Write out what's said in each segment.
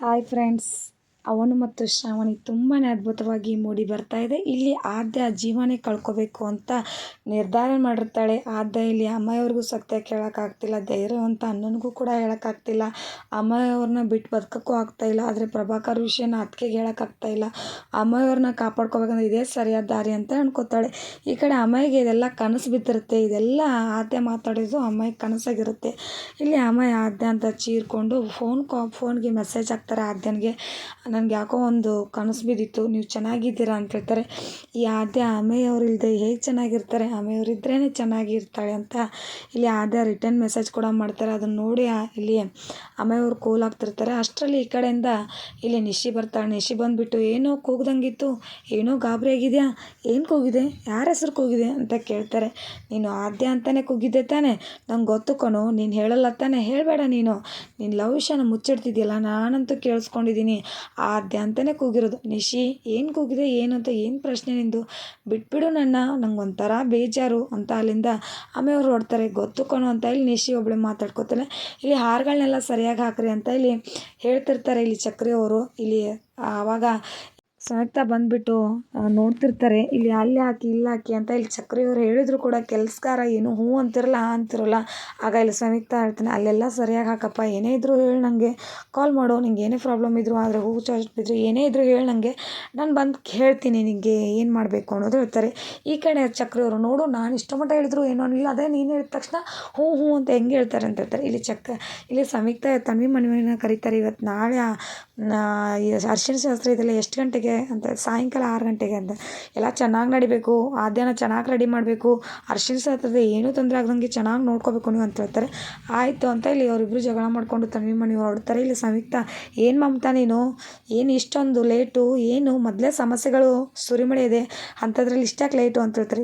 Hi friends, ಅವನು ಮತ್ತು ಶ್ರಾವಣಿ ತುಂಬಾ ಅದ್ಭುತವಾಗಿ ಮೂಡಿ ಬರ್ತಾ ಇದೆ. ಇಲ್ಲಿ ಆದ್ಯ ಜೀವನೇ ಕಳ್ಕೊಬೇಕು ಅಂತ ನಿರ್ಧಾರ ಮಾಡಿರ್ತಾಳೆ. ಆದ್ಯ ಇಲ್ಲಿ ಅಮ್ಮಯವ್ರಿಗೂ ಸತ್ಯ ಕೇಳೋಕ್ಕಾಗ್ತಿಲ್ಲ. ಧೈರ್ಯವಂತ ಅಣ್ಣನಿಗೂ ಕೂಡ ಹೇಳೋಕ್ಕಾಗ್ತಿಲ್ಲ. ಅಮ್ಮಯವ್ರನ್ನ ಬಿಟ್ಟು ಬದುಕೋಕ್ಕೂ ಆಗ್ತಾಯಿಲ್ಲ. ಆದರೆ ಪ್ರಭಾಕರ್ ವಿಷಯನ ಅದಕ್ಕೆ ಹೇಳೋಕ್ಕಾಗ್ತಾ ಇಲ್ಲ ಅಮ್ಮಯವ್ರನ್ನ ಕಾಪಾಡ್ಕೋಬೇಕಂದ್ರೆ ಇದೇ ಸರಿಯಾದ ದಾರಿ ಅಂತ ಅನ್ಕೋತಾಳೆ. ಈ ಕಡೆ ಅಮ್ಮಾಯಿಗೆ ಇದೆಲ್ಲ ಕನಸು ಬಿದ್ದಿರುತ್ತೆ. ಇದೆಲ್ಲ ಆದ್ಯ ಮಾತಾಡೋದು ಅಮ್ಮಗೆ ಕನಸಾಗಿರುತ್ತೆ. ಇಲ್ಲಿ ಅಮ್ಮಾಯಿ ಆದ್ಯ ಅಂತ ಚೀರ್ಕೊಂಡು ಫೋನ್ ಕಾ, ಫೋನ್ಗೆ ಮೆಸೇಜ್ ಹಾಕ್ತಾರೆ ಆದ್ಯನಿಗೆ. ನನಗೆ ಯಾಕೋ ಒಂದು ಕನಸು ಬಿದ್ದಿತ್ತು. ನೀವು ಚೆನ್ನಾಗಿದ್ದೀರಾ ಅಂತ ಹೇಳ್ತಾರೆ. ಈ ಆದ್ಯ ಅಮ್ಮೆಯವ್ರು ಇಲ್ಲದೆ ಹೇಗೆ ಚೆನ್ನಾಗಿರ್ತಾರೆ? ಅಮ್ಮೆಯವ್ರು ಇದ್ರೇ ಚೆನ್ನಾಗಿರ್ತಾಳೆ ಅಂತ ಇಲ್ಲಿ ಆದ್ಯ ರಿಟರ್ನ್ ಮೆಸೇಜ್ ಕೂಡ ಮಾಡ್ತಾರೆ. ಅದನ್ನು ನೋಡಿ ಇಲ್ಲಿ ಅಮ್ಮೆಯವ್ರು ಕೂಲ್ ಆಗ್ತಿರ್ತಾರೆ. ಅಷ್ಟರಲ್ಲಿ ಈ ಕಡೆಯಿಂದ ಇಲ್ಲಿ ನಿಶಿ ಬರ್ತಾಳೆ. ನಿಶಿ ಬಂದುಬಿಟ್ಟು, ಏನೋ ಕೂಗ್ದಂಗಿತ್ತು. ಏನೋ ಗಾಬರಿ ಆಗಿದೆಯಾ? ಏನು ಕೂಗಿದೆ? ಯಾರ ಹೆಸರು ಕೂಗಿದೆ? ಅಂತ ಕೇಳ್ತಾರೆ. ನೀನು ಆದ್ಯ ಅಂತಲೇ ಕೂಗಿದ್ದೆ ತಾನೆ. ನಂಗೆ ಗೊತ್ತು ಕಣೋ. ನೀನು ಹೇಳಲ್ಲ ತಾನೆ. ಹೇಳಬೇಡ ನೀನು. ನಿನ್ನ ಲವ್ ವಿಷಯನ ಮುಚ್ಚಿಡ್ತಿದ್ಯಲ್ಲ. ನಾನಂತೂ ಕೇಳಿಸ್ಕೊಂಡಿದ್ದೀನಿ. ಆದ್ಯ ಅಂತಲೇ ಕೂಗಿರೋದು. ನಿಶಿ, ಏನು ಕೂಗಿದೆ, ಏನು ಅಂತ ಏನು ಪ್ರಶ್ನೆ ನಿಂದು? ಬಿಟ್ಬಿಡು ನನ್ನ ನಂಗೆ ಒಂಥರ ಬೇಜಾರು ಅಂತ ಅಲ್ಲಿಂದ ಆಮೇಲೆ ಅವ್ರು ಹೊಡ್ತಾರೆ ಗೊತ್ತು ಅಂತ ಇಲ್ಲಿ ನಿಶಿ ಒಬ್ಬಳೆ ಮಾತಾಡ್ಕೋತಾನೆ ಇಲ್ಲಿ ಹಾರಗಳನ್ನೆಲ್ಲ ಸರಿಯಾಗಿ ಹಾಕ್ರಿ ಅಂತ ಇಲ್ಲಿ ಹೇಳ್ತಿರ್ತಾರೆ ಇಲ್ಲಿ ಚಕ್ರಿ ಅವರು ಇಲ್ಲಿ ಆವಾಗ ಸಂಯುಕ್ತ ಬಂದುಬಿಟ್ಟು ನೋಡ್ತಿರ್ತಾರೆ. ಇಲ್ಲಿ ಅಲ್ಲಿ ಹಾಕಿ, ಇಲ್ಲಿ ಹಾಕಿ ಅಂತ ಇಲ್ಲಿ ಚಕ್ರಿಯವ್ರು ಹೇಳಿದ್ರು ಕೂಡ ಕೆಲಸಗಾರ ಏನು ಹ್ಞೂ ಅಂತಿರಲ್ಲ, ಹಾಂ ಅಂತಿರಲ್ಲ. ಆಗ ಇಲ್ಲಿ ಸಂಯುಕ್ತ ಹೇಳ್ತಾನೆ, ಅಲ್ಲೆಲ್ಲ ಸರಿಯಾಗಿ ಹಾಕಪ್ಪ, ಏನೇ ಇದ್ದರೂ ಹೇಳು ನನಗೆ ಕಾಲ್ ಮಾಡು, ನಿಂಗೆ ಏನೇ ಪ್ರಾಬ್ಲಮ್ ಇದ್ದರೂ ಆದರೆ ಹೂ ಚಾರ್ಜ್ ಬಿದ್ದರೂ ಏನೇ ಇದ್ದರೂ ಹೇಳು ನನಗೆ ನಾನು ಬಂದು ಹೇಳ್ತೀನಿ ನಿನಗೆ ಏನು ಮಾಡಬೇಕು ಅನ್ನೋದು ಹೇಳ್ತಾರೆ. ಈ ಕಡೆ ಚಕ್ರಿಯವರು ನೋಡು, ನಾನು ಇಷ್ಟು ಮಟ್ಟ ಹೇಳಿದ್ರು, ಏನೋ ಇಲ್ಲ ಅದೇ ನೀನು ಹೇಳಿದ ತಕ್ಷಣ ಹ್ಞೂ ಹ್ಞೂ ಅಂತ ಹೆಂಗೆ ಹೇಳ್ತಾರೆ ಅಂತ ಹೇಳ್ತಾರೆ. ಇಲ್ಲಿ ಚಕ್, ಇಲ್ಲಿ ಸಂಯುಕ್ತ ತನ್ವಿ ಮನವಿನ ಕರೀತಾರೆ ಇವತ್ತು ನಾಳೆ. ಅರಿಶಿಣ ಶಾಸ್ತ್ರ ಇದೆಲ್ಲ ಎಷ್ಟು ಗಂಟೆಗೆ ಅಂತ, ಸಾಯಂಕಾಲ ಆರು ಗಂಟೆಗೆ ಅಂತ. ಎಲ್ಲ ಚೆನ್ನಾಗಿ ನಡಿಬೇಕು, ಆದ್ಯನ ಚೆನ್ನಾಗಿ ರೆಡಿ ಮಾಡಬೇಕು ಅರ್ಶಿನ ಶಾಸ್ತ್ರದ ಏನೂ ತೊಂದರೆ ಆಗ್ದಂಗೆ ಚೆನ್ನಾಗಿ ನೋಡ್ಕೋಬೇಕು ನೀವು ಅಂತ ಹೇಳ್ತಾರೆ. ಆಯಿತು ಅಂತ ಇಲ್ಲಿ ಅವರಿಬ್ಬರು ಜಗಳ ಮಾಡಿಕೊಂಡು ತನ್ವಿ ಮನೆ ಹೊರಡ್ತಾರೆ. ಇಲ್ಲಿ ಸಂಯುಕ್ತ, ಏನು ಮಮತಾ ನೀನು? ಏನು ಇಷ್ಟೊಂದು ಲೇಟು ಏನು? ಮೊದಲೇ ಸಮಸ್ಯೆಗಳು ಸುರಿಮಳೆ ಇದೆ. ಅಂಥದ್ರಲ್ಲಿ ಇಷ್ಟಕ್ಕೆ ಲೇಟು ಅಂತ ಹೇಳ್ತಾರೆ.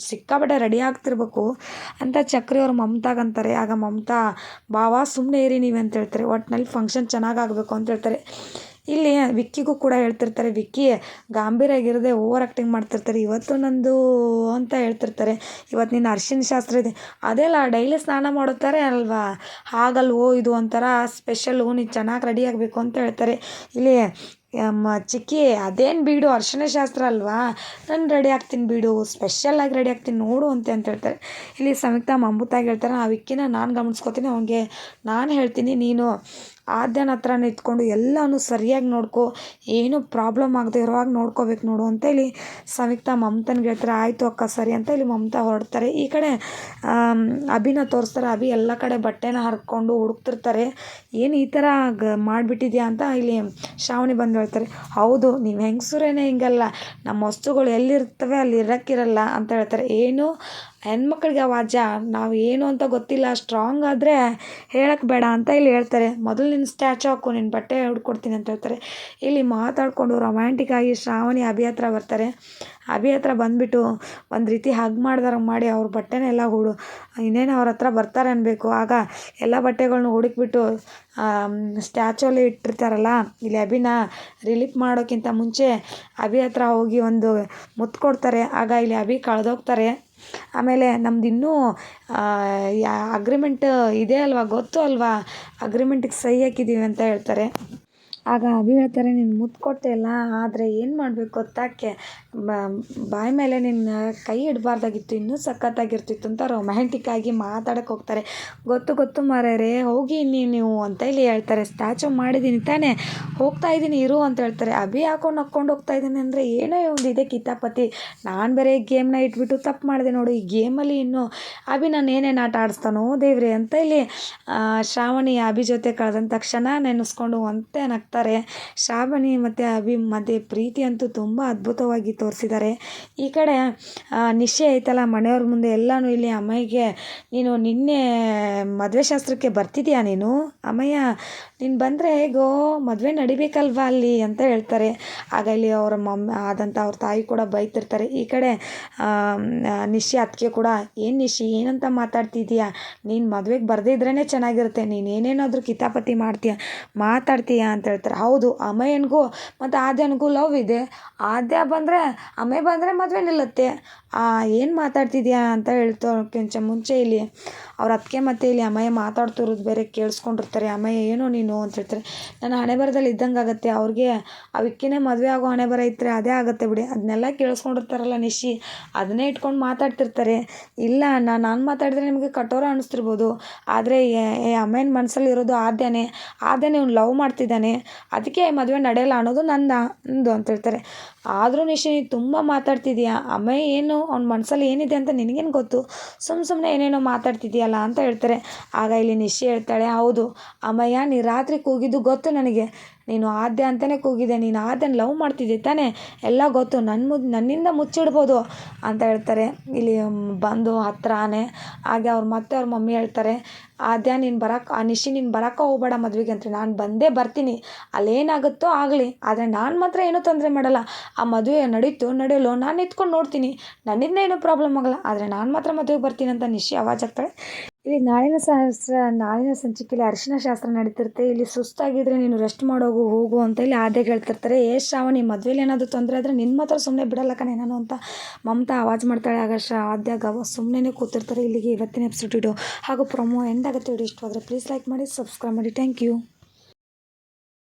ಸಿಕ್ಕಾಪಟ್ಟೆ ರೆಡಿ ಆಗ್ತಿರ್ಬೇಕು ಅಂತ ಚಕ್ರಿ ಮಮತಾಗ ಅಂತಾರೆ. ಆಗ ಮಮತಾ, ಬಾವಾ ಸುಮ್ಮನೆ ಇರಿ ನೀವು ಅಂತ ಹೇಳ್ತಾರೆ. ಒಟ್ಟಿನಲ್ಲಿ ಫಂಕ್ಷನ್ ಚೆನ್ನಾಗಿ ಆಗಬೇಕು ಅಂತ ಹೇಳ್ತಾರೆ. ಇಲ್ಲಿ ವಿಕ್ಕಿಗೂ ಕೂಡ ಹೇಳ್ತಿರ್ತಾರೆ, ವಿಕ್ಕಿ ಗಾಂಭೀರ್ಯಾಗಿರದೆ ಓವರ್ ಆ್ಯಕ್ಟಿಂಗ್ ಮಾಡ್ತಿರ್ತಾರೆ. ಇವತ್ತು ನಂದು ಅಂತ ಹೇಳ್ತಿರ್ತಾರೆ. ಇವತ್ತು ನಿನ್ನ ಅರ್ಶಿನ ಶಾಸ್ತ್ರ ಇದೆ. ಅದೆಲ್ಲ ಡೈಲಿ ಸ್ನಾನ ಮಾಡುತ್ತಾರೆ ಅಲ್ವಾ? ಹಾಗಲ್ವೋ ಇದು ಒಂಥರ ಸ್ಪೆಷಲ್ಲು ನೀನು ಚೆನ್ನಾಗಿ ರೆಡಿ ಆಗಬೇಕು ಅಂತ ಹೇಳ್ತಾರೆ. ಇಲ್ಲಿ ಮ ಚಿಕ್ಕಿ, ಅದೇನು ಬಿಡು? ಅರ್ಶಿನ ಶಾಸ್ತ್ರ ಅಲ್ವಾ? ನಾನು ರೆಡಿ ಆಗ್ತೀನಿ ಬಿಡು. ಸ್ಪೆಷಲ್ಲಾಗಿ ರೆಡಿ ಆಗ್ತೀನಿ ನೋಡು ಅಂತ ಅಂತ ಹೇಳ್ತಾರೆ. ಇಲ್ಲಿ ಸಂಯುಕ್ತ ಅಂಬುತಾಗಿ ಹೇಳ್ತಾರೆ, ಆ ವಿಕ್ಕಿನ ನಾನು ಗಮನಿಸ್ಕೊತೀನಿ. ಅವನಿಗೆ ನಾನು ಹೇಳ್ತೀನಿ, ನೀನು ಆದ್ಯನ ಹತ್ರ ನಿಂತ್ಕೊಂಡು ಎಲ್ಲನೂ ಸರಿಯಾಗಿ ನೋಡ್ಕೊ, ಏನೂ ಪ್ರಾಬ್ಲಮ್ ಆಗದೆ ಇರೋ ಹಾಗೆ ನೋಡ್ಕೋಬೇಕು ನೋಡು ಅಂತ ಹೇಳಿ ಸಂಯುಕ್ತ ಮಮತನ್ಗೆ ಹೇಳ್ತಾರೆ, ಆಯಿತು ಅಕ್ಕ, ಸರಿ ಅಂತ ಇಲ್ಲಿ ಮಮತಾ ಹೊರಡ್ತಾರೆ. ಈ ಕಡೆ ಅಭಿನ ತೋರಿಸ್ತಾರೆ. ಅಭಿ ಎಲ್ಲ ಕಡೆ ಬಟ್ಟೆನ ಹರ್ಕೊಂಡು ಹುಡುಕ್ತಿರ್ತಾರೆ. ಏನು ಈ ಥರ ಗ, ಮಾಡಿಬಿಟ್ಟಿದ್ಯಾ ಅಂತ ಇಲ್ಲಿ ಶ್ರಾವಣಿ ಬಂದು ಹೇಳ್ತಾರೆ. ಹೌದು, ನೀವು ಹೆಂಗಸ್ರೇನೆ ಹಿಂಗಲ್ಲ. ನಮ್ಮ ವಸ್ತುಗಳು ಎಲ್ಲಿರ್ತವೆ ಅಲ್ಲಿ ಇರೋಕ್ಕಿರಲ್ಲ ಅಂತ ಹೇಳ್ತಾರೆ. ಏನು? ಹೆಣ್ಮಕ್ಳಿಗೆ ಅವಾಜ ನಾವು ಏನು ಅಂತ ಗೊತ್ತಿಲ್ಲ ಸ್ಟ್ರಾಂಗ್ ಆದರೆ ಹೇಳಕ್ಕೆ ಬೇಡ ಅಂತ ಇಲ್ಲಿ ಹೇಳ್ತಾರೆ. ಮೊದಲು ನಿನ್ನ ಸ್ಟ್ಯಾಚು ಹಾಕು ನಿನ್ನ ಬಟ್ಟೆ ಹುಡ್ಕೊಡ್ತೀನಿ ಅಂತ ಹೇಳ್ತಾರೆ. ಇಲ್ಲಿ ಮಾತಾಡಿಕೊಂಡು ರೊಮ್ಯಾಂಟಿಕ್ಕಾಗಿ ಶ್ರಾವಣಿ ಅಭಿ ಹತ್ರ ಬರ್ತಾರೆ. ಅಭಿ ಹತ್ರ ಬಂದುಬಿಟ್ಟು ಒಂದು ರೀತಿ ಹಗ್ ಮಾಡ್ದಾರಂಗೆ ಮಾಡಿ ಅವ್ರ ಬಟ್ಟೆನೆಲ್ಲ ಹುಡು. ಇನ್ನೇನು ಅವ್ರ ಹತ್ರ ಬರ್ತಾರೆ ಅನ್ಬೇಕು. ಆಗ ಎಲ್ಲ ಬಟ್ಟೆಗಳನ್ನ ಹುಡುಕ್ಬಿಟ್ಟು ಸ್ಟ್ಯಾಚುಲಿ ಇಟ್ಟಿರ್ತಾರಲ್ಲ, ಇಲ್ಲಿ ಅಭಿನ ರಿಲೀಫ್ ಮಾಡೋಕ್ಕಿಂತ ಮುಂಚೆ ಅಭಿ ಹತ್ರ ಹೋಗಿ ಒಂದು ಮುತ್ತು ಕೊಡ್ತಾರೆ ಆಗ ಇಲ್ಲಿ ಅಭಿ ಕಳೆದೋಗ್ತಾರೆ. ಆಮೇಲೆ ನಮ್ದು ಇನ್ನೂ ಯಾ ಅಗ್ರಿಮೆಂಟ್ ಇದೆ ಅಲ್ವಾ? ಗೊತ್ತು ಅಲ್ವಾ? ಅಗ್ರಿಮೆಂಟಿಗೆ ಸಹಿ ಹಾಕಿದ್ದೀವಿ ಅಂತ ಹೇಳ್ತಾರೆ. ಆಗ ಅಭಿ ಹೇಳ್ತಾರೆ ನೀನು ಮುತ್ತು ಕೊಟ್ಟೆಯಲ್ಲ ಆದರೆ ಏನು ಮಾಡಬೇಕು ಗೊತ್ತಾಕೆ ಬಾಯಿ ಮೇಲೆ ನಿನ್ನ ಕೈ ಇಡಬಾರ್ದಾಗಿತ್ತು, ಇನ್ನೂ ಸಖತ್ತಾಗಿರ್ತಿತ್ತು ಅಂತ ರೊಮ್ಯಾಂಟಿಕ್ ಆಗಿ ಮಾತಾಡಕ್ಕೆ ಹೋಗ್ತಾರೆ. ಗೊತ್ತು ಗೊತ್ತು ಮಾರಾಯರೇ ಹೋಗಿ ನೀ ನೀವು ಅಂತ ಇಲ್ಲಿ ಹೇಳ್ತಾರೆ. ಸ್ಟ್ಯಾಚು ಮಾಡಿದ್ದೀನಿ ತಾನೇ, ಹೋಗ್ತಾ ಇದ್ದೀನಿ ಇರು ಅಂತ ಹೇಳ್ತಾರೆ. ಅಭಿ ಹಾಕೊಂಡು ಹಾಕ್ಕೊಂಡು ಹೋಗ್ತಾ ಇದ್ದೀನಿ ಅಂದರೆ ಏನೋ ಒಂದು ಇದೆ ಕಿತಾಪತಿ. ನಾನು ಬೇರೆ ಗೇಮ್ನ ಇಟ್ಬಿಟ್ಟು ತಪ್ಪು ಮಾಡಿದೆ ನೋಡು, ಈ ಗೇಮಲ್ಲಿ ಇನ್ನೂ ಅಭಿ ನಾನು ಏನೇನು ಆಟ ಆಡಿಸ್ತಾನೋ ದೇವ್ರಿ ಅಂತ ಇಲ್ಲಿ ಶ್ರಾವಣಿ ಅಭಿ ಜೊತೆ ಕಳೆದಂಥ ತಕ್ಷಣ ನೆನೆಸ್ಕೊಂಡು ಅಂತೆ ನಗ್ತಾರೆ ಶ್ರಾವಣಿ ಮತ್ತು ಅಭಿ ಮಧ್ಯೆ ಪ್ರೀತಿ ಅಂತೂ ತುಂಬ ಅದ್ಭುತವಾಗಿ ತೋರಿಸಿದ್ದಾರೆ. ಈ ಕಡೆ ನಿಶ್ಚಯ ಐತಲ್ಲ, ಮನೆಯವ್ರ ಮುಂದೆ ಎಲ್ಲನೂ ಇಲ್ಲಿ ಅಮ್ಮಯ್ಯಗೆ ನೀನು ನಿನ್ನೆ ಮದುವೆ ಶಾಸ್ತ್ರಕ್ಕೆ ಬರ್ತಿದ್ಯಾ ನೀನು? ಅಮ್ಮಯ್ಯ ನೀನು ಬಂದರೆ ಹೇಗೋ ಮದುವೆ ನಡಿಬೇಕಲ್ವಾ ಅಲ್ಲಿ ಅಂತ ಹೇಳ್ತಾರೆ. ಆಗ ಇಲ್ಲಿ ಅವರ ಮಮ್ಮ ಆದಂಥ ಅವ್ರ ತಾಯಿ ಕೂಡ ಬೈತಿರ್ತಾರೆ. ಈ ಕಡೆ ನಿಶಿ ಅತ್ತಿಗೆ ಕೂಡ, ಏನು ನಿಶಿ, ಏನಂತ ಮಾತಾಡ್ತಿದ್ದೀಯಾ ನೀನು ಮದುವೆಗೆ ಬರದೇ ಇದ್ರೇ ಚೆನ್ನಾಗಿರುತ್ತೆ. ನೀನು ಏನೇನಾದರೂ ಕಿತಾಪತಿ ಮಾಡ್ತೀಯ, ಮಾತಾಡ್ತೀಯ? ಅಂತ ಹೇಳ್ತಾರೆ. ಹೌದು ಅಮ್ಮಯ್ಯನಿಗೂ ಮತ್ತು ಆದ್ಯನಿಗೂ ಲವ್ ಇದೆ. ಆದ್ಯ ಬಂದರೆ ಅಮೆ ಬಂದರೆ ಮದುವೆ ನಿಲ್ಲುತ್ತೆ. ಏನು ಮಾತಾಡ್ತಿದ್ಯಾ ಅಂತ ಹೇಳ್ತೋಕ್ಕಿಂತ ಮುಂಚೆ ಇಲ್ಲಿ. ಅವ್ರ ಅತ್ತಿಗೆ ಮತ್ತೆ ಇಲ್ಲಿ ಅಮ್ಮಯ್ಯ ಮಾತಾಡ್ತಿರೋದು ಬೇರೆ ಕೇಳಿಸ್ಕೊಂಡಿರ್ತಾರೆ. ಅಮ್ಮಯ್ಯ, ಏನೋ ನೀನು? ಅಂತ ಹೇಳ್ತಾರೆ. ನನ್ನ ಹಣೆ ಬರದಲ್ಲಿ ಇದ್ದಂಗೆ ಆಗುತ್ತೆ. ಅವ್ರಿಗೆ ಆ ಮದುವೆ ಆಗೋ ಹಣೆ ಬರ ಇದ್ದರೆ ಅದೇ ಆಗುತ್ತೆ ಬಿಡಿ. ಅದನ್ನೆಲ್ಲ ಕೇಳಿಸ್ಕೊಂಡಿರ್ತಾರಲ್ಲ ನಿಶಿ. ಅದನ್ನೇ ಇಟ್ಕೊಂಡು ಮಾತಾಡ್ತಿರ್ತಾರೆ. ಇಲ್ಲ ನಾನು ನಾನು ಮಾತಾಡಿದ್ರೆ ನಿಮಗೆ ಕಠೋರ ಅನ್ನಿಸ್ತಿರ್ಬೋದು ಆದರೆ ಅಮ್ಮನ ಮನಸ್ಸಲ್ಲಿ ಇರೋದು ಆದ್ಯನೇ. ಆದ್ಯನೇ ಇವ್ನು ಲವ್ ಮಾಡ್ತಿದ್ದಾನೆ. ಅದಕ್ಕೆ ಮದುವೆ ನಡೆಯಲ್ಲ ಅನ್ನೋದು ನನ್ನ ಅಂತ ಹೇಳ್ತಾರೆ. ಆದರೂ ನಿಶಿ, ನೀನು ತುಂಬ ಮಾತಾಡ್ತಿದ್ಯಾ? ಅಮ್ಮಯ್ಯ, ಏನು? ಅವ್ನ ಮನಸ್ಸಲ್ಲಿ ಏನಿದೆ ಅಂತ ನಿನಗೇನು ಗೊತ್ತು? ಸುಮ್ಮ ಸುಮ್ಮನೆ ಏನೇನೋ ಮಾತಾಡ್ತಿದ್ದೀಯಲ್ಲ ಅಂತ ಹೇಳ್ತಾರೆ. ಆಗ ಇಲ್ಲಿ ನಿಶಿ ಹೇಳ್ತಾಳೆ, ಹೌದು ಅಮ್ಮಯ್ಯ ನೀ ರಾತ್ರಿ ಕೂಗಿದ್ದು ಗೊತ್ತು ನನಗೆ. ನೀನು ಆದ್ಯ ಅಂತಲೇ ಕೂಗಿದೆ, ನೀನು ಆದ್ಯನ ಲವ್ ಮಾಡ್ತಿದ್ದೆ ತಾನೇ? ಎಲ್ಲ ಗೊತ್ತು ನನ್ನ ಮುದ್ ನನ್ನಿಂದ ಮುಚ್ಚಿಡ್ಬೋದು ಅಂತ ಹೇಳ್ತಾರೆ. ಇಲ್ಲಿ ಬಂದು ಹತ್ರಾನೆ, ಹಾಗೆ ಅವ್ರು ಮತ್ತೆ ಅವ್ರ ಮಮ್ಮಿ ಹೇಳ್ತಾರೆ, ಆದ್ಯ ನೀನು ಬರಕ್ಕೆ ಆ ನಿಶಿ ನೀನು ಬರಕ್ಕೆ ಹೋಗ್ಬೇಡ ಮದುವೆಗೆ ಅಂತ. ನಾನು ಬಂದೇ ಬರ್ತೀನಿ. ಅಲ್ಲೇನಾಗುತ್ತೋ ಆಗಲಿ, ಆದರೆ ನಾನು ಮಾತ್ರ ಏನೂ ತೊಂದರೆ ಮಾಡಲ್ಲ. ಆ ಮದುವೆ ನಡೀತು, ನಡೆಯಲು ನಾನು ನಿಂತ್ಕೊಂಡು ನೋಡ್ತೀನಿ. ನನ್ನಿಂದ ಏನೂ ಪ್ರಾಬ್ಲಮ್ ಆಗಲ್ಲ, ಆದರೆ ನಾನು ಮಾತ್ರ ಮದುವೆಗೆ ಬರ್ತೀನಿ ಅಂತ ನಿಶಿ ಆವಾಜ್ ಆಗ್ತಾಳೆ ಇಲ್ಲಿ ನಾಳಿನ ಸಹಸ್ರ ನಾಳಿನ ಸಂಚಿಕೆಯಲ್ಲಿ ಅರಿಶಿನ ಶಾಸ್ತ್ರ ನಡೀತಿರುತ್ತೆ. ಇಲ್ಲಿ ಸುಸ್ತಾಗಿದ್ರೆ ನೀನು ರೆಸ್ಟ್ ಮಾಡೋಗು, ಹೋಗು ಅಂತ ಇಲ್ಲಿ ಆದ್ಯ ಹೇಳ್ತಿರ್ತಾರೆ ಏ ಶ್ರಾವಣಿ, ಮದುವೆಲಿ ಏನಾದರೂ ತೊಂದರೆ ಆದರೆ ನಿನ್ನ ಮಾತ್ರ ಸುಮ್ಮನೆ ಬಿಡಲ್ಲ ಕಣೆ ನಾನು ಅಂತ ಮಮತಾ ಆವಾಜ್ ಮಾಡ್ತಾಳೆ. ಆಗ ಶ್ರಾ ಆದ್ಯ ಗವ ಸುಮ್ಮನೆ ಕೂತಿರ್ತಾರೆ ಇಲ್ಲಿಗೆ ಇವತ್ತಿನ ಎಪಿಸೋಡ್ ಇಡು. ಹಾಗೂ ಪ್ರೊಮೋ ಎಂಡ್ ಆಗುತ್ತೆ ಇಷ್ಟವಾದರೆ ಪ್ಲೀಸ್ ಲೈಕ್ ಮಾಡಿ ಸಬ್ಸ್ಕ್ರೈಬ್ ಮಾಡಿ. Thank you